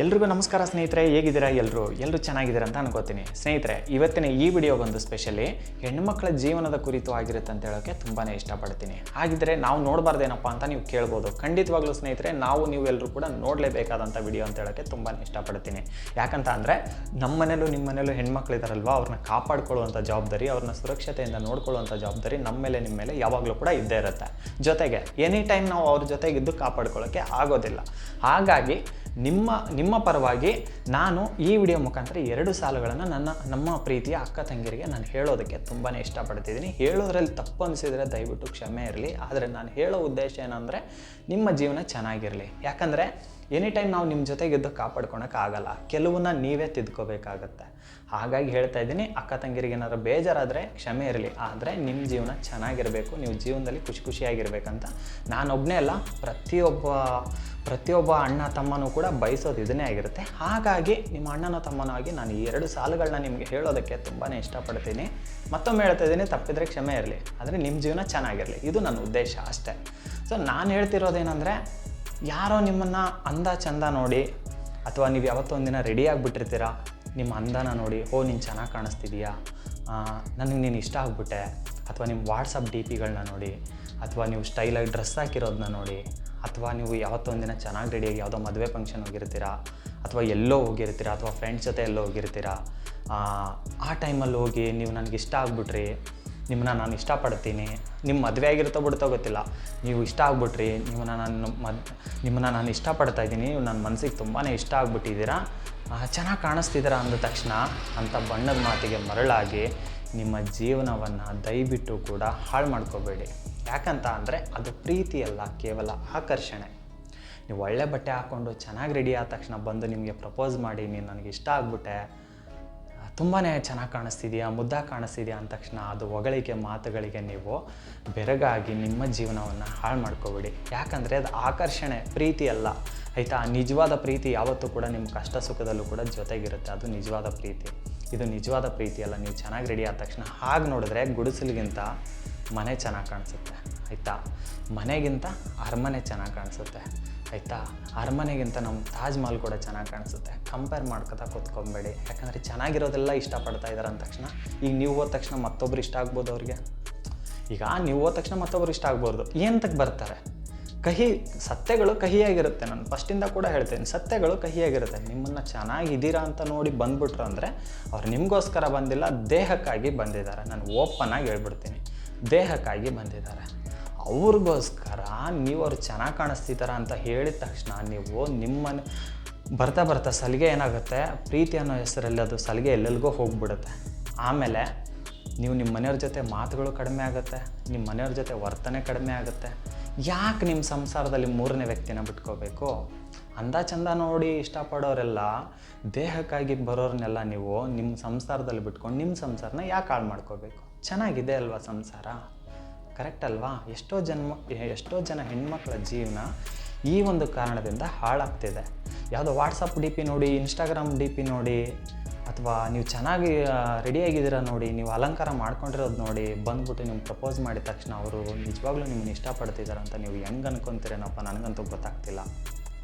ಎಲ್ರಿಗೂ ನಮಸ್ಕಾರ ಸ್ನೇಹಿತರೆ, ಹೇಗಿದ್ದೀರಾ ಎಲ್ಲರೂ ಎಲ್ಲರೂ ಚೆನ್ನಾಗಿದ್ದೀರಾ ಅಂತ ಅನ್ಕೋತೀನಿ. ಸ್ನೇಹಿತರೆ, ಇವತ್ತಿನ ಈ ವಿಡಿಯೋ ಬಂದು ಸ್ಪೆಷಲಿ ಹೆಣ್ಣುಮಕ್ಕಳ ಜೀವನದ ಕುರಿತು ಆಗಿರುತ್ತೆ ಅಂತ ಹೇಳೋಕ್ಕೆ ತುಂಬಾ ಇಷ್ಟಪಡ್ತೀನಿ. ಹಾಗಿದ್ರೆ ನಾವು ನೋಡಬಾರ್ದೇನಪ್ಪ ಅಂತ ನೀವು ಕೇಳ್ಬೋದು. ಖಂಡಿತವಾಗ್ಲೂ ಸ್ನೇಹಿತರೆ, ನಾವು ನೀವು ಎಲ್ಲರೂ ಕೂಡ ನೋಡಲೇಬೇಕಾದಂಥ ವಿಡಿಯೋ ಅಂತ ಹೇಳೋಕ್ಕೆ ತುಂಬಾ ಇಷ್ಟಪಡ್ತೀನಿ. ಯಾಕಂತ ಅಂದರೆ, ನಮ್ಮ ಮನೇಲೂ ನಿಮ್ಮ ಮನೇಲೂ ಹೆಣ್ಮಕ್ಳಿದಾರಲ್ವ ಅವ್ರನ್ನ ಕಾಪಾಡ್ಕೊಳ್ಳುವಂಥ ಜವಾಬ್ದಾರಿ, ಅವ್ರನ್ನ ಸುರಕ್ಷತೆಯಿಂದ ನೋಡ್ಕೊಳ್ಳುವಂಥ ಜವಾಬ್ದಾರಿ ನಮ್ಮ ಮೇಲೆ, ನಿಮ್ಮ ಮೇಲೆ ಯಾವಾಗಲೂ ಕೂಡ ಇದ್ದೇ ಇರುತ್ತೆ. ಜೊತೆಗೆ ಎನಿ ಟೈಮ್ ನಾವು ಅವ್ರ ಜೊತೆಗಿದ್ದು ಕಾಪಾಡ್ಕೊಳ್ಳೋಕ್ಕೆ ಆಗೋದಿಲ್ಲ. ಹಾಗಾಗಿ ನಿಮ್ಮ ನಿಮ್ಮ ಪರವಾಗಿ ನಾನು ಈ ವಿಡಿಯೋ ಮುಖಾಂತರ ಎರಡು ಸಾಲುಗಳನ್ನು ನನ್ನ, ನಮ್ಮ ಪ್ರೀತಿಯ ಅಕ್ಕ ತಂಗಿರಿಗೆ ನಾನು ಹೇಳೋದಕ್ಕೆ ತುಂಬಾ ಇಷ್ಟಪಡ್ತಿದ್ದೀನಿ. ಹೇಳೋದ್ರಲ್ಲಿ ತಪ್ಪು ಅನಿಸಿದರೆ ದಯವಿಟ್ಟು ಕ್ಷಮೆ ಇರಲಿ. ಆದರೆ ನಾನು ಹೇಳೋ ಉದ್ದೇಶ ಏನಂದರೆ ನಿಮ್ಮ ಜೀವನ ಚೆನ್ನಾಗಿರಲಿ. ಯಾಕಂದರೆ ಎನಿ ಟೈಮ್ ನಾವು ನಿಮ್ಮ ಜೊತೆಗಿದ್ದು ಕಾಪಾಡ್ಕೊಳಕ್ಕಾಗಲ್ಲ ಕೆಲವನ್ನ ನೀವೇ ತಿದ್ಕೋಬೇಕಾಗತ್ತೆ. ಹಾಗಾಗಿ ಹೇಳ್ತಾ ಇದ್ದೀನಿ, ಅಕ್ಕ ತಂಗಿರಿಗೆ ಏನಾದ್ರು ಬೇಜಾರಾದರೆ ಕ್ಷಮೆ ಇರಲಿ, ಆದರೆ ನಿಮ್ಮ ಜೀವನ ಚೆನ್ನಾಗಿರಬೇಕು, ನೀವು ಜೀವನದಲ್ಲಿ ಖುಷಿ ಖುಷಿಯಾಗಿರ್ಬೇಕಂತ. ನಾನೊಬ್ಬನೇ ಅಲ್ಲ, ಪ್ರತಿಯೊಬ್ಬ ಪ್ರತಿಯೊಬ್ಬ ಅಣ್ಣ ತಮ್ಮನೂ ಕೂಡ ಬಯಸೋದು ಇದನ್ನೇ ಆಗಿರುತ್ತೆ. ಹಾಗಾಗಿ ನಿಮ್ಮ ಅಣ್ಣನ ತಮ್ಮನೂ ಆಗಿ ನಾನು ಈ ಎರಡು ಸಾಲುಗಳನ್ನ ನಿಮಗೆ ಹೇಳೋದಕ್ಕೆ ತುಂಬಾ ಇಷ್ಟಪಡ್ತೀನಿ. ಮತ್ತೊಮ್ಮೆ ಹೇಳ್ತಾ ಇದ್ದೀನಿ, ತಪ್ಪಿದ್ರೆ ಕ್ಷಮೆ ಇರಲಿ, ಆದರೆ ನಿಮ್ಮ ಜೀವನ ಚೆನ್ನಾಗಿರಲಿ. ಇದು ನನ್ನ ಉದ್ದೇಶ ಅಷ್ಟೇ. ಸೊ ನಾನು ಹೇಳ್ತಿರೋದೇನೆಂದರೆ, ಯಾರೋ ನಿಮ್ಮನ್ನು ಅಂದ ಚಂದ ನೋಡಿ, ಅಥವಾ ನೀವು ಯಾವತ್ತೊಂದಿನ ರೆಡಿ ಆಗಿಬಿಟ್ಟಿರ್ತೀರ ನಿಮ್ಮ ಅಂದನ ನೋಡಿ, ಓ, ನೀನು ಚೆನ್ನಾಗಿ ಕಾಣಿಸ್ತಿದೀಯಾ? ನನಗೆ ನೀನು ಇಷ್ಟ ಆಗ್ಬಿಟ್ಟೆ. ಅಥವಾ ನಿಮ್ಮ ವಾಟ್ಸಪ್ ಡಿ ಪಿಗಳನ್ನ ನೋಡಿ, ಅಥವಾ ನೀವು ಸ್ಟೈಲಾಗಿ ಡ್ರೆಸ್ ಹಾಕಿರೋದನ್ನ ನೋಡಿ, ಅಥವಾ ನೀವು ಯಾವತ್ತೋ ಒಂದಿನ ಚೆನ್ನಾಗಿ ರೆಡಿಯಾಗಿ ಯಾವುದೋ ಮದುವೆ ಫಂಕ್ಷನ್ ಹೋಗಿರ್ತೀರಾ, ಅಥವಾ ಎಲ್ಲೋ ಹೋಗಿರ್ತೀರಾ, ಅಥವಾ ಫ್ರೆಂಡ್ಸ್ ಜೊತೆ ಎಲ್ಲೋ ಹೋಗಿರ್ತೀರಾ, ಆ ಟೈಮಲ್ಲಿ ಹೋಗಿ ನೀವು ನನಗೆ ಇಷ್ಟ ಆಗ್ಬಿಟ್ರಿ. ನಿಮ್ಮನ್ನ ನಾನು ಇಷ್ಟಪಡ್ತೀನಿ. ನಿಮ್ಮ ಮದುವೆ ಆಗಿರುತ್ತೋ ಬಿಡ್ತೋ ಗೊತ್ತಿಲ್ಲ. ನೀವು ಇಷ್ಟ ಆಗ್ಬಿಟ್ರಿ. ನಿಮ್ಮನ್ನ ನಾನು ಮದ್, ನಿಮ್ಮನ್ನ ನಾನು ಇಷ್ಟಪಡ್ತಾ ಇದ್ದೀನಿ. ನೀವು ನನ್ನ ಮನಸ್ಸಿಗೆ ತುಂಬಾ ಇಷ್ಟ ಆಗ್ಬಿಟ್ಟಿದ್ದೀರಾ. ಚೆನ್ನಾಗಿ ಕಾಣಿಸ್ತಿದ್ದೀರಾ ಅಂದ ತಕ್ಷಣ ಅಂಥ ಬಣ್ಣದ ಮಾತಿಗೆ ಮರಳಾಗಿ ನಿಮ್ಮ ಜೀವನವನ್ನು ದಯವಿಟ್ಟು ಕೂಡ ಹಾಳು ಮಾಡ್ಕೋಬೇಡಿ. ಯಾಕಂತ ಅಂದರೆ ಅದು ಪ್ರೀತಿಯಲ್ಲ ಕೇವಲ ಆಕರ್ಷಣೆ. ನೀವು ಒಳ್ಳೆ ಬಟ್ಟೆ ಹಾಕ್ಕೊಂಡು ಚೆನ್ನಾಗಿ ರೆಡಿ ಆದ ತಕ್ಷಣ ಬಂದು ನಿಮಗೆ ಪ್ರಪೋಸ್ ಮಾಡಿ, ನೀನು ನನಗೆ ಇಷ್ಟ ಆಗ್ಬಿಟ್ಟೆ ತುಂಬಾ ಚೆನ್ನಾಗಿ ಕಾಣಿಸ್ತಿದೆಯಾ? ಮುದ್ದಾಗಿ ಕಾಣಿಸ್ತಿದೆಯಾ? ಅಂದ ತಕ್ಷಣ ಅದು ಹೊಗಳಿಕೆ ಮಾತುಗಳಿಗೆ ನೀವು ಬೆರಗಾಗಿ ನಿಮ್ಮ ಜೀವನವನ್ನು ಹಾಳು ಮಾಡ್ಕೋಬೇಡಿ. ಯಾಕಂದರೆ ಅದು ಆಕರ್ಷಣೆ, ಪ್ರೀತಿ ಅಲ್ಲ. ಆಯಿತಾ? ನಿಜವಾದ ಪ್ರೀತಿ ಯಾವತ್ತೂ ಕೂಡ ನಿಮ್ಮ ಕಷ್ಟ ಸುಖದಲ್ಲೂ ಕೂಡ ಜೊತೆಗಿರುತ್ತೆ. ಅದು ನಿಜವಾದ ಪ್ರೀತಿ. ಇದು ನಿಜವಾದ ಪ್ರೀತಿ ಅಲ್ಲ. ನೀವು ಚೆನ್ನಾಗಿ ರೆಡಿ ಆದ ತಕ್ಷಣ ಹಾಗೆ ನೋಡಿದ್ರೆ ಗುಡಿಸಲಿಗಿಂತ ಮನೆ ಚೆನ್ನಾಗಿ ಕಾಣಿಸುತ್ತೆ. ಆಯಿತಾ? ಮನೆಗಿಂತ ಅರಮನೆ ಚೆನ್ನಾಗಿ ಕಾಣಿಸುತ್ತೆ. ಆಯಿತಾ? ಅರಮನೆಗಿಂತ ನಮ್ಮ ತಾಜ್ ಮಹಲ್ ಕೂಡ ಚೆನ್ನಾಗಿ ಕಾಣಿಸುತ್ತೆ. ಕಂಪೇರ್ ಮಾಡ್ಕೊತಾ ಕೂತ್ಕೊಬೇಡಿ. ಯಾಕಂದರೆ ಚೆನ್ನಾಗಿರೋದೆಲ್ಲ ಇಷ್ಟಪಡ್ತಾ ಇದ್ದಾರೆ ಅಂದ ತಕ್ಷಣ. ಈಗ ನೀವು ಹೋದ ತಕ್ಷಣ ಮತ್ತೊಬ್ರು ಇಷ್ಟ ಆಗ್ಬೋದು ಅವ್ರಿಗೆ? ಈಗ ನೀವು ಹೋದ ತಕ್ಷಣ ಮತ್ತೊಬ್ರು ಇಷ್ಟ ಆಗ್ಬೋದು ಏನಂತಕ್ಕೆ ಬರ್ತಾರೆ? ಕಹಿ, ಸತ್ಯಗಳು ಕಹಿಯಾಗಿರುತ್ತೆ ನಾನು ಫಸ್ಟಿಂದ ಕೂಡ ಹೇಳ್ತೇನೆ. ಸತ್ಯಗಳು ಕಹಿಯಾಗಿರುತ್ತೆ. ನಿಮ್ಮನ್ನು ಚೆನ್ನಾಗಿದ್ದೀರಾ ಅಂತ ನೋಡಿ ಬಂದ್ಬಿಟ್ರು ಅಂದರೆ ಅವ್ರು ನಿಮಗೋಸ್ಕರ ಬಂದಿಲ್ಲ, ದೇಹಕ್ಕಾಗಿ ಬಂದಿದ್ದಾರೆ. ನಾನು ಓಪನ್ ಆಗಿ ಹೇಳ್ಬಿಡ್ತೀನಿ. ದೇಹಕ್ಕಾಗಿ ಬಂದಿದ್ದಾರೆ. ಅವ್ರಿಗೋಸ್ಕರ ನೀವು ಅವ್ರು ಚೆನ್ನಾಗಿ ಕಾಣಿಸ್ತಿದ್ದಾರ ಅಂತ ಹೇಳಿದ ತಕ್ಷಣ ನೀವು ನಿಮ್ಮ ಬರ್ತಾ ಬರ್ತಾ ಸಲಿಗೆ ಏನಾಗುತ್ತೆ? ಪ್ರೀತಿ ಅನ್ನೋ ಹೆಸರಲ್ಲಿ ಅದು ಸಲಿಗೆ ಎಲ್ಲೆಲ್ಗೋ ಹೋಗ್ಬಿಡುತ್ತೆ. ಆಮೇಲೆ ನೀವು ನಿಮ್ಮ ಮನೆಯವ್ರ ಜೊತೆ ಮಾತುಗಳು ಕಡಿಮೆ ಆಗುತ್ತೆ, ನಿಮ್ಮ ಮನೆಯವ್ರ ಜೊತೆ ವರ್ತನೆ ಕಡಿಮೆ ಆಗುತ್ತೆ. ಯಾಕೆ ನಿಮ್ಮ ಸಂಸಾರದಲ್ಲಿ ಮೂರನೇ ವ್ಯಕ್ತಿನ ಬಿಟ್ಕೋಬೇಕು? ಅಂದ ಚಂದ ನೋಡಿ ಇಷ್ಟಪಡೋರೆಲ್ಲ ದೇಹಕ್ಕಾಗಿ ಬರೋರನ್ನೆಲ್ಲ ನೀವು ನಿಮ್ಮ ಸಂಸಾರದಲ್ಲಿ ಬಿಟ್ಕೊಂಡು ನಿಮ್ಮ ಸಂಸಾರನ ಯಾಕೆ ಹಾಳು ಮಾಡ್ಕೋಬೇಕು? ಚೆನ್ನಾಗಿದೆ ಅಲ್ವಾ ಸಂಸಾರ? ಕರೆಕ್ಟ್ ಅಲ್ವಾ? ಎಷ್ಟೋ ಜನ್ಮ, ಎಷ್ಟೋ ಜನ ಹೆಣ್ಮಕ್ಳ ಜೀವನ ಈ ಒಂದು ಕಾರಣದಿಂದ ಹಾಳಾಗ್ತಿದೆ. ಯಾವುದೋ ವಾಟ್ಸಪ್ ಡಿ ಪಿ ನೋಡಿ ಇನ್ಸ್ಟಾಗ್ರಾಮ್ ಡಿ ಪಿ ನೋಡಿ, ಅಥವಾ ನೀವು ಚೆನ್ನಾಗಿ ರೆಡಿಯಾಗಿದ್ದೀರಾ ನೋಡಿ, ನೀವು ಅಲಂಕಾರ ಮಾಡ್ಕೊಂಡಿರೋದು ನೋಡಿ, ಬಂದ್ಬಿಟ್ಟು ನಿಮ್ಗೆ ಪ್ರಪೋಸ್ ಮಾಡಿದ ತಕ್ಷಣ ಅವರು ನಿಜವಾಗ್ಲೂ ನಿಮ್ಮನ್ನು ಇಷ್ಟಪಡ್ತಿದ್ದಾರೆ ಅಂತ ನೀವು ಹೆಂಗೆ ಅನ್ಕೊಂತೀರೇನಪ್ಪ? ನನಗಂತೂ ಗೊತ್ತಾಗ್ತಿಲ್ಲ.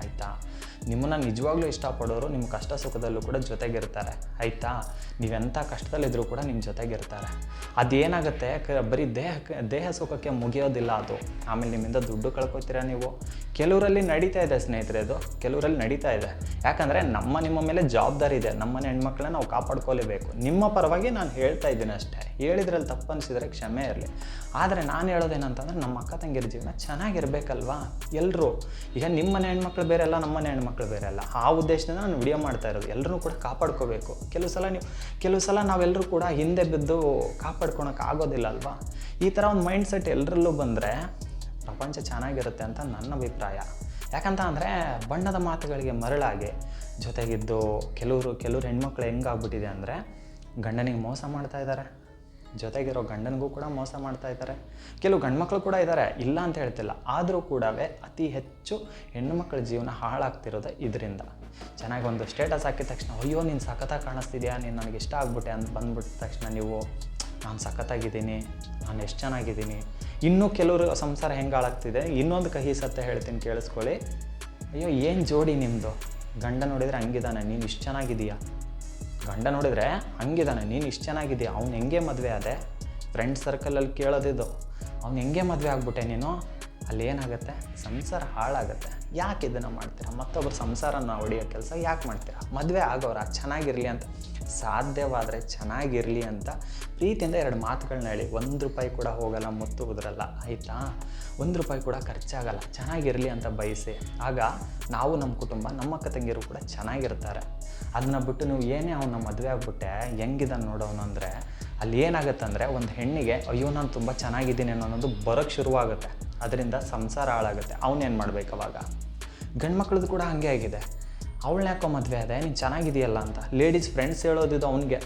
ಆಯಿತಾ? ನಿಮ್ಮನ್ನು ನಿಜವಾಗ್ಲೂ ಇಷ್ಟಪಡೋರು ನಿಮ್ಮ ಕಷ್ಟ ಸುಖದಲ್ಲೂ ಕೂಡ ಜೊತೆಗಿರ್ತಾರೆ. ಆಯಿತಾ? ನೀವೆಂಥ ಕಷ್ಟದಲ್ಲಿದ್ದರೂ ಕೂಡ ನಿಮ್ಮ ಜೊತೆಗಿರ್ತಾರೆ. ಅದೇನಾಗುತ್ತೆ? ಕ, ಬರೀ ದೇಹಕ್ಕೆ ದೇಹ ಸುಖಕ್ಕೆ ಮುಗಿಯೋದಿಲ್ಲ ಅದು. ಆಮೇಲೆ ನಿಮ್ಮಿಂದ ದುಡ್ಡು ಕಳ್ಕೊತೀರಾ ನೀವು? ಕೆಲವರಲ್ಲಿ ನಡೀತಾ ಇದೆ ಸ್ನೇಹಿತರೆ ಅದು ಕೆಲವರಲ್ಲಿ ನಡೀತಾ ಇದೆ. ಯಾಕಂದರೆ ನಮ್ಮ ನಿಮ್ಮ ಮೇಲೆ ಜವಾಬ್ದಾರಿ ಇದೆ. ನಮ್ಮನೆ ಹೆಣ್ಮಕ್ಳನ್ನ ನಾವು ಕಾಪಾಡ್ಕೊಲೇಬೇಕು. ನಿಮ್ಮ ಪರವಾಗಿ ನಾನು ಹೇಳ್ತಾ ಇದ್ದೀನಿ ಅಷ್ಟೇ. ಹೇಳಿದ್ರಲ್ಲಿ ತಪ್ಪು ಅನಿಸಿದರೆ ಕ್ಷಮೆ ಇರಲಿ. ಆದರೆ ನಾನು ಹೇಳೋದೇನಂತಂದ್ರೆ ನಮ್ಮ ಅಕ್ಕ ತಂಗಿರ ಜೀವನ ಚೆನ್ನಾಗಿರ್ಬೇಕಲ್ವಾ? ಎಲ್ಲರೂ ಈಗ ನಿಮ್ಮನೆ ಹೆಣ್ಮಕ್ಳು ಬೇರೆ ಅಲ್ಲ ನಮ್ಮ ಮನೆ ಹೆಣ್ಮಕ್ಳು ಬೇರೆ ಅಲ್ಲ ಆ ಉದ್ದೇಶದಿಂದ ನಾನು ವಿಡಿಯೋ ಮಾಡ್ತಾ ಇರೋದು. ಎಲ್ಲರೂ ಕೂಡ ಕಾಪಾಡ್ಕೋಬೇಕು. ಕೆಲವು ಸಲ ನೀವು, ಕೆಲವು ಸಲ ನಾವೆಲ್ಲರೂ ಕೂಡ ಹಿಂದೆ ಬಿದ್ದು ಕಾಪಾಡ್ಕೊಳಕ್ಕೆ ಆಗೋದಿಲ್ಲ ಅಲ್ವಾ? ಈ ಥರ ಒಂದು ಮೈಂಡ್ ಸೆಟ್ ಎಲ್ಲರಲ್ಲೂ ಬಂದರೆ ಪ್ರಪಂಚ ಚೆನ್ನಾಗಿರುತ್ತೆ ಅಂತ ನನ್ನ ಅಭಿಪ್ರಾಯ. ಯಾಕಂತ ಅಂದರೆ ಬಣ್ಣದ ಮಾತುಗಳಿಗೆ ಮರಳಾಗಿ ಜೊತೆಗಿದ್ದು ಕೆಲವರು ಕೆಲವರು ಹೆಣ್ಮಕ್ಳು ಹೆಂಗಾಗ್ಬಿಟ್ಟಿದೆ ಅಂದರೆ ಗಂಡನಿಗೆ ಮೋಸ ಮಾಡ್ತಾ ಇದ್ದಾರೆ. ಜೊತೆಗಿರೋ ಗಂಡನಿಗೂ ಕೂಡ ಮೋಸ ಮಾಡ್ತಾ ಇದ್ದಾರೆ. ಕೆಲವು ಗಂಡ್ಮಕ್ಳು ಕೂಡ ಇದ್ದಾರೆ. ಇಲ್ಲ ಅಂತ ಹೇಳ್ತಿಲ್ಲ. ಆದರೂ ಕೂಡ ಅತಿ ಹೆಚ್ಚು ಹೆಣ್ಣು ಮಕ್ಕಳ ಜೀವನ ಹಾಳಾಗ್ತಿರೋದು ಇದರಿಂದ. ಚೆನ್ನಾಗಿ ಒಂದು ಸ್ಟೇಟಸ್ ಹಾಕಿದ ತಕ್ಷಣ, ಅಯ್ಯೋ, ನೀನು ಸಖತ್ತಾಗಿ ಕಾಣಿಸ್ತಿದ್ಯಾ? ನೀನು ನನಗೆ ಇಷ್ಟ ಆಗ್ಬಿಟ್ಟೆ ಅಂತ ಬಂದ್ಬಿಟ್ಟ ತಕ್ಷಣ ನೀವು, ನಾನು ಸಖತ್ತಾಗಿದ್ದೀನಿ. ನಾನು ಎಷ್ಟು ಚೆನ್ನಾಗಿದ್ದೀನಿ. ಇನ್ನೂ ಕೆಲವರು ಸಂಸಾರ ಹೆಂಗೆ ಹಾಳಾಗ್ತಿದೆ? ಇನ್ನೊಂದು ಕಹಿ ಸತ್ಯ ಹೇಳ್ತೀನಿ ಕೇಳಿಸ್ಕೊಳ್ಳಿ. ಅಯ್ಯೋ, ಏನು ಜೋಡಿ ನಿಮ್ಮದು ಗಂಡ ನೋಡಿದರೆ ಹಂಗಿದ್ದಾನೆ. ನೀನು ಇಷ್ಟು ಚೆನ್ನಾಗಿದೀಯಾ ಗಂಡ ನೋಡಿದರೆ ಹಂಗಿದ್ದಾನೆ ನೀನು ಇಷ್ಟು ಚೆನ್ನಾಗಿದೆ ಅವ್ನು ಹೆಂಗೆ ಮದುವೆ ಆದೆ? ಫ್ರೆಂಡ್ ಸರ್ಕಲಲ್ಲಿ ಕೇಳೋದಿದ್ದು. ಅವ್ನು ಹೆಂಗೆ ಮದುವೆ ಆಗ್ಬಿಟ್ಟೆ ನೀನು? ಅಲ್ಲಿ ಏನಾಗುತ್ತೆ ಸಂಸಾರ ಹಾಳಾಗುತ್ತೆ. ಯಾಕೆ ಇದನ್ನು ಮಾಡ್ತೀರಾ? ಮತ್ತೊಬ್ಬರು ಸಂಸಾರನ ಹೊಡೆಯೋ ಕೆಲಸ ಯಾಕೆ ಮಾಡ್ತೀರಾ? ಮದುವೆ ಆಗೋರ ಚೆನ್ನಾಗಿರಲಿ ಅಂತ, ಸಾಧ್ಯವಾದರೆ ಚೆನ್ನಾಗಿರಲಿ ಅಂತ ಪ್ರೀತಿಯಿಂದ ಎರಡು ಮಾತುಗಳನ್ನ ಹೇಳಿ. ಒಂದು ರೂಪಾಯಿ ಕೂಡ ಹೋಗಲ್ಲ, ಮುತ್ತು ಉದ್ರಲ್ಲ, ಆಯಿತಾ? ಒಂದು ರೂಪಾಯಿ ಕೂಡ ಖರ್ಚಾಗಲ್ಲ, ಚೆನ್ನಾಗಿರಲಿ ಅಂತ ಬಯಸಿ. ಆಗ ನಾವು ನಮ್ಮ ಕುಟುಂಬ, ನಮ್ಮ ತಂಗಿರು ಕೂಡ ಚೆನ್ನಾಗಿರ್ತಾರೆ. ಅದನ್ನ ಬಿಟ್ಟು ನೀವು ಏನೇ ಅವನ ಮದುವೆ ಆಗ್ಬಿಟ್ಟೆ, ಹೆಂಗಿದಾನೆ ನೋಡೋನು ಅಂದರೆ, ಅಲ್ಲಿ ಏನಾಗುತ್ತೆ ಅಂದರೆ ಒಂದು ಹೆಣ್ಣಿಗೆ, ಅಯ್ಯೋ, ನಾನು ತುಂಬ ಚೆನ್ನಾಗಿದ್ದೀನಿ ಅನ್ನೋದು ಬರೋಕ್ಕೆ ಶುರುವಾಗುತ್ತೆ. ಅದರಿಂದ ಸಂಸಾರ ಹಾಳಾಗುತ್ತೆ. ಅವನೇನು ಮಾಡ್ಬೇಕು ಅವಾಗ? ಗಂಡು ಮಕ್ಳದ್ದು ಕೂಡ ಹಾಗೆ ಆಗಿದೆ. ಅವಳನ್ನ ಯಾಕೋ ಮದುವೆ ಅದೇ ನೀನು ಚೆನ್ನಾಗಿದೆಯಲ್ಲ ಅಂತ. ಲೇಡೀಸ್ ಫ್ರೆಂಡ್ಸ್ ಹೇಳೋದಿದ್ದು ಅವನಿಗೆ.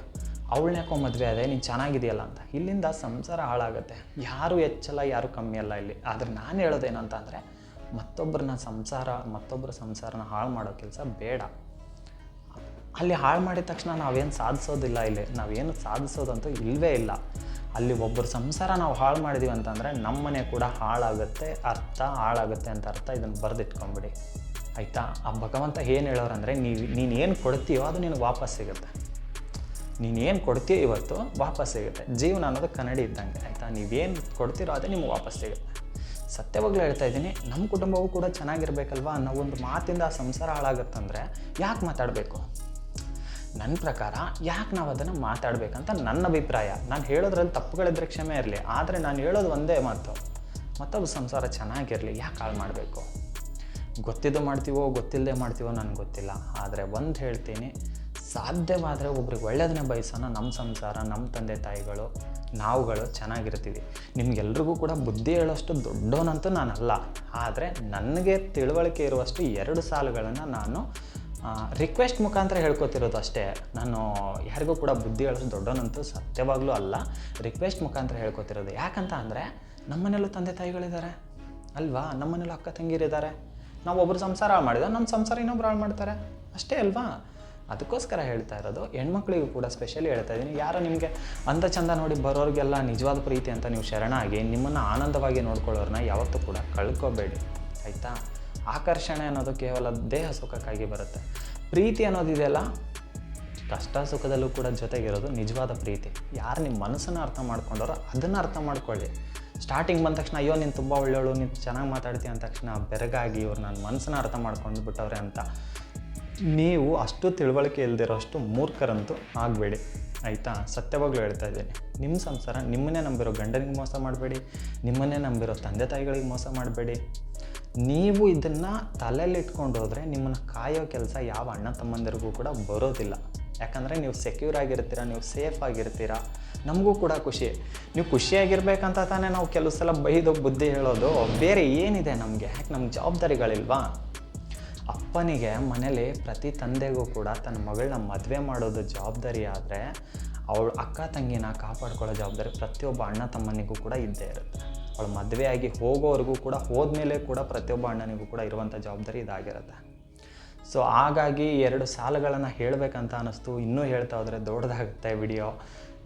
ಅವಳನ್ನ ಯಾಕೋ ಮದುವೆ ಅದೇ ನೀನು ಚೆನ್ನಾಗಿದೆಯಲ್ಲ ಅಂತ. ಇಲ್ಲಿಂದ ಸಂಸಾರ ಹಾಳಾಗುತ್ತೆ. ಯಾರು ಹೆಚ್ಚಲ್ಲ, ಯಾರು ಕಮ್ಮಿ ಅಲ್ಲ ಇಲ್ಲಿ. ಆದರೆ ನಾನು ಹೇಳೋದೇನಂತ ಅಂದರೆ, ಮತ್ತೊಬ್ಬರನ್ನ ಸಂಸಾರ, ಮತ್ತೊಬ್ಬರ ಸಂಸಾರನ ಹಾಳು ಮಾಡೋ ಕೆಲಸ ಬೇಡ. ಅಲ್ಲಿ ಹಾಳು ಮಾಡಿದ ತಕ್ಷಣ ನಾವೇನು ಸಾಧಿಸೋದಿಲ್ಲ ಇಲ್ಲಿ. ನಾವೇನು ಸಾಧಿಸೋದಂತೂ ಇಲ್ಲವೇ ಇಲ್ಲ. ಅಲ್ಲಿ ಒಬ್ಬರ ಸಂಸಾರ ನಾವು ಹಾಳು ಮಾಡಿದೀವಿ ಅಂತಂದರೆ ನಮ್ಮನೆ ಕೂಡ ಹಾಳಾಗುತ್ತೆ, ಅರ್ಥ ಹಾಳಾಗುತ್ತೆ ಅಂತ ಅರ್ಥ ಇದನ್ನು ಬರೆದಿಟ್ಕೊಂಬಿಡಿ. ಆಯಿತಾ? ಆ ಭಗವಂತ ಏನು ಹೇಳೋರಂದರೆ ನೀವು, ನೀನು ಏನು ಕೊಡ್ತೀಯೋ ಅದು ನಿನಗೆ ವಾಪಸ್ ಸಿಗುತ್ತೆ. ನೀನು ಏನು ಕೊಡ್ತೀಯೋ ಇವತ್ತು ವಾಪಸ್ ಸಿಗುತ್ತೆ. ಜೀವನ ಅನ್ನೋದು ಕನ್ನಡಿ ಇದ್ದಂಗೆ, ಆಯಿತಾ? ನೀವೇನು ಕೊಡ್ತೀರೋ ಅದೇ ನಿಮ್ಗೆ ವಾಪಸ್ ಸಿಗುತ್ತೆ. ಸತ್ಯವಾಗ್ಲೂ ಹೇಳ್ತಾ ಇದ್ದೀನಿ ನಮ್ಮ ಕುಟುಂಬವೂ ಕೂಡ ಚೆನ್ನಾಗಿರ್ಬೇಕಲ್ವಾ ಅನ್ನೋ ಒಂದು ಮಾತಿಂದ ಆ ಸಂಸಾರ ಹಾಳಾಗುತ್ತಂದರೆ ಯಾಕೆ ಮಾತಾಡಬೇಕು? ನನ್ನ ಪ್ರಕಾರ ಯಾಕೆ ನಾವು ಅದನ್ನು ಮಾತಾಡಬೇಕಂತ ನನ್ನ ಅಭಿಪ್ರಾಯ. ನಾನು ಹೇಳೋದ್ರಲ್ಲಿ ತಪ್ಪುಗಳಿದ್ರೆ ಕ್ಷಮೆ ಇರಲಿ, ಆದರೆ ನಾನು ಹೇಳೋದು ಒಂದೇ ಮಾತು. ಮತ್ತೊಬ್ಬ ಸಂಸಾರ ಚೆನ್ನಾಗಿರಲಿ, ಯಾಕೆ ಹಾಳು ಮಾಡಬೇಕು? ಗೊತ್ತಿದ್ದು ಮಾಡ್ತೀವೋ ಗೊತ್ತಿಲ್ಲದೆ ಮಾಡ್ತೀವೋ ನನಗೆ ಗೊತ್ತಿಲ್ಲ. ಆದರೆ ಒಂದು ಹೇಳ್ತೀನಿ, ಸಾಧ್ಯವಾದರೆ ಒಬ್ರಿಗೆ ಒಳ್ಳೆಯದನ್ನೇ ಬಯಸೋಣ ನಮ್ಮ ಸಂಸಾರ ನಮ್ಮ ತಂದೆ ತಾಯಿಗಳು, ನಾವುಗಳು ಚೆನ್ನಾಗಿರ್ತೀವಿ. ನಿಮ್ಗೆಲ್ರಿಗೂ ಕೂಡ ಬುದ್ಧಿ ಹೇಳೋಷ್ಟು ದೊಡ್ಡವನಂತೂ ನಾನಲ್ಲ. ಆದರೆ ನನಗೆ ತಿಳುವಳಿಕೆ ಇರುವಷ್ಟು ಎರಡು ಸಾಲುಗಳನ್ನು ನಾನು ರಿಕ್ವೆಸ್ಟ್ ಮುಖಾಂತರ ಹೇಳ್ಕೊತಿರೋದು ಅಷ್ಟೇ. ನಾನು ಯಾರಿಗೂ ಕೂಡ ಬುದ್ಧಿ ಹೇಳೋದು ದೊಡ್ಡನಂತೂ ಸತ್ಯವಾಗಲೂ ಅಲ್ಲ. ರಿಕ್ವೆಸ್ಟ್ ಮುಖಾಂತರ ಹೇಳ್ಕೊತಿರೋದು. ಯಾಕಂತ ಅಂದರೆ ನಮ್ಮನೇಲೂ ತಂದೆ ತಾಯಿಗಳಿದ್ದಾರೆ. ಅಲ್ವಾ? ನಮ್ಮನೇಲೂ ಅಕ್ಕ ತಂಗಿರಿದ್ದಾರೆ. ನಾವು ಒಬ್ಬರು ಸಂಸಾರ ಹಾಳು ಮಾಡಿದ್ರೆ ನಮ್ಮ ಸಂಸಾರ ಇನ್ನೊಬ್ರು ಹಾಳು ಮಾಡ್ತಾರೆ. ಅಷ್ಟೇ ಅಲ್ವಾ? ಅದಕ್ಕೋಸ್ಕರ ಹೇಳ್ತಾ ಇರೋದು, ಹೆಣ್ಮಕ್ಳಿಗೂ ಕೂಡ ಸ್ಪೆಷಲಿ ಹೇಳ್ತಾ ಇದ್ದೀನಿ ಯಾರು ನಿಮಗೆ ಅಂದ ಚಂದ ನೋಡಿ ಬರೋರಿಗೆಲ್ಲ ನಿಜವಾದ ಪ್ರೀತಿ ಅಂತ ನೀವು ಶರಣಾಗಿ ನಿಮ್ಮನ್ನು ಆನಂದವಾಗಿ ನೋಡ್ಕೊಳ್ಳೋರನ್ನ ಯಾವತ್ತೂ ಕೂಡ ಕಳ್ಕೊಬೇಡಿ. ಆಯಿತಾ? ಆಕರ್ಷಣೆ ಅನ್ನೋದು ಕೇವಲ ದೇಹ ಸುಖಕ್ಕಾಗಿ ಬರುತ್ತೆ. ಪ್ರೀತಿ ಅನ್ನೋದಿದೆಯಲ್ಲ ಕಷ್ಟ ಸುಖದಲ್ಲೂ ಕೂಡ ಜೊತೆಗಿರೋದು ನಿಜವಾದ ಪ್ರೀತಿ. ಯಾರು ನಿಮ್ಮ ಮನಸ್ಸನ್ನು ಅರ್ಥ ಮಾಡ್ಕೊಂಡಾರೋ ಅದನ್ನು ಅರ್ಥ ಮಾಡ್ಕೊಳ್ಳಿ. ಸ್ಟಾರ್ಟಿಂಗ್ ಬಂದ ತಕ್ಷಣ, ಅಯ್ಯೋ, ನೀನು ತುಂಬ ಒಳ್ಳೆಯವಳು, ನೀನು ಚೆನ್ನಾಗಿ ಮಾತಾಡ್ತೀಯ ಅಂದ ತಕ್ಷಣ ಬೆರಗಾಗಿ ಇವ್ರು ನನ್ನ ಮನಸ್ಸನ್ನು ಅರ್ಥ ಮಾಡ್ಕೊಂಡು ಬಿಟ್ಟವ್ರೆ ಅಂತ ನೀವು ಅಷ್ಟು ತಿಳುವಳಿಕೆ ಇಲ್ದಿರೋಷ್ಟು ಮೂರ್ಖರಂತೂ ಆಗಬೇಡಿ. ಆಯಿತಾ? ಸತ್ಯವಾಗ್ಲೂ ಹೇಳ್ತಾ ಇದ್ದೀನಿ. ನಿಮ್ಮ ಸಂಸಾರ ನಿಮ್ಮನ್ನೇ ನಂಬಿರೋ ಗಂಡನಿಗೆ ಮೋಸ ಮಾಡಬೇಡಿ. ನಿಮ್ಮನ್ನೇ ನಂಬಿರೋ ತಂದೆ ತಾಯಿಗಳಿಗೆ ಮೋಸ ಮಾಡಬೇಡಿ. ನೀವು ಇದನ್ನು ತಲೆಯಲ್ಲಿಟ್ಕೊಂಡು ಹೋದರೆ ನಿಮ್ಮನ್ನು ಕಾಯೋ ಕೆಲಸ ಯಾವ ಅಣ್ಣ ತಮ್ಮಂದಿರಿಗೂ ಕೂಡ ಬರೋದಿಲ್ಲ. ಯಾಕಂದರೆ ನೀವು ಸೆಕ್ಯೂರ್ ಆಗಿರ್ತೀರ, ನೀವು ಸೇಫ್ ಆಗಿರ್ತೀರ, ನಮಗೂ ಕೂಡ ಖುಷಿ. ನೀವು ಖುಷಿಯಾಗಿರ್ಬೇಕಂತ ತಾನೇ ನಾವು ಕೆಲವು ಸಲ ಬೈದು ಬುದ್ಧಿ ಹೇಳೋದು, ಬೇರೆ ಏನಿದೆ ನಮಗೆ? ಯಾಕೆ ನಮ್ಗೆ ಜವಾಬ್ದಾರಿಗಳಿಲ್ವಾ? ಅಪ್ಪನಿಗೆ ಮನೇಲಿ ಪ್ರತಿ ತಂದೆಗೂ ಕೂಡ ತನ್ನ ಮಗಳನ್ನ ಮದುವೆ ಮಾಡೋದು ಜವಾಬ್ದಾರಿ ಆದರೆ, ಅವಳು ಅಕ್ಕ ತಂಗಿನ ಕಾಪಾಡ್ಕೊಳ್ಳೋ ಜವಾಬ್ದಾರಿ ಪ್ರತಿಯೊಬ್ಬ ಅಣ್ಣ ತಮ್ಮನಿಗೂ ಕೂಡ ಇದ್ದೇ ಇರುತ್ತೆ. ಅವಳು ಮದುವೆಯಾಗಿ ಹೋಗೋವರೆಗೂ ಕೂಡ ಹೋದ್ಮೇಲೆ ಕೂಡ ಪ್ರತಿಯೊಬ್ಬ ಅಣ್ಣನಿಗೂ ಕೂಡ ಇರುವಂಥ ಜವಾಬ್ದಾರಿ ಇದಾಗಿರುತ್ತೆ. ಸೊ ಹಾಗಾಗಿ ಎರಡು ಸಾಲುಗಳನ್ನು ಹೇಳಬೇಕಂತ ಅನ್ನಿಸ್ತು. ಇನ್ನೂ ಹೇಳ್ತಾ ಹೋದರೆ ದೊಡ್ಡದಾಗುತ್ತೆ ವಿಡಿಯೋ.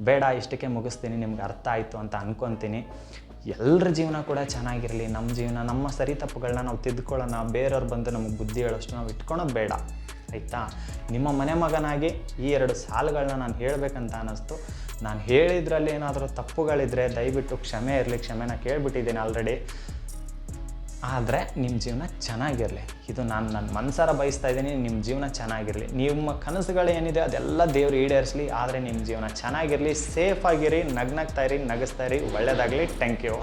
ಬೇಡ, ಇಷ್ಟಕ್ಕೆ ಮುಗಿಸ್ತೀನಿ, ನಿಮ್ಗೆ ಅರ್ಥ ಆಯಿತು ಅಂತ ಅಂದ್ಕೊತೀನಿ ಎಲ್ಲರ ಜೀವನ ಕೂಡ ಚೆನ್ನಾಗಿರಲಿ. ನಮ್ಮ ಜೀವನ, ನಮ್ಮ ಸರಿ ತಪ್ಪುಗಳನ್ನ ನಾವು ತಿದ್ಕೊಳ್ಳೋಣ. ಬೇರೆಯವ್ರು ಬಂದು ನಮಗೆ ಬುದ್ಧಿ ಹೇಳೋಷ್ಟು ನಾವು ಇಟ್ಕೊಳೋದು ಬೇಡ. ಆಯಿತಾ? ನಿಮ್ಮ ಮನೆ ಮಗನಾಗಿ ಈ ಎರಡು ಸಾಲುಗಳನ್ನ ನಾನು ಹೇಳಬೇಕಂತ ಅನ್ನಿಸ್ತು. ನಾನು ಹೇಳಿದ್ರಲ್ಲಿ ಏನಾದರೂ ತಪ್ಪುಗಳಿದ್ರೆ ದಯವಿಟ್ಟು ಕ್ಷಮೆ ಇರಲಿ, ಕ್ಷಮೆನ ಕೇಳಿಬಿಟ್ಟಿದ್ದೀನಿ ಆಲ್ರೆಡಿ ಆದರೆ ನಿಮ್ಮ ಜೀವನ ಚೆನ್ನಾಗಿರಲಿ. ಇದು ನಾನು ನನ್ನ ಮನಸಾರ ಬಯಸ್ತಾ ಇದ್ದೀನಿ ನಿಮ್ಮ ಜೀವನ ಚೆನ್ನಾಗಿರಲಿ. ನಿಮ್ಮ ಕನಸುಗಳು ಏನಿದೆ ಅದೆಲ್ಲ ದೇವ್ರು ಈಡೇರಿಸಲಿ, ಆದರೆ ನಿಮ್ಮ ಜೀವನ ಚೆನ್ನಾಗಿರಲಿ. ಸೇಫ್ ಆಗಿರಿ, ನಗ್ನಗ್ತಾ ಇರಿ, ನಗಿಸ್ತಾ ಇರಿ ಒಳ್ಳೆಯದಾಗಲಿ ಥ್ಯಾಂಕ್ ಯು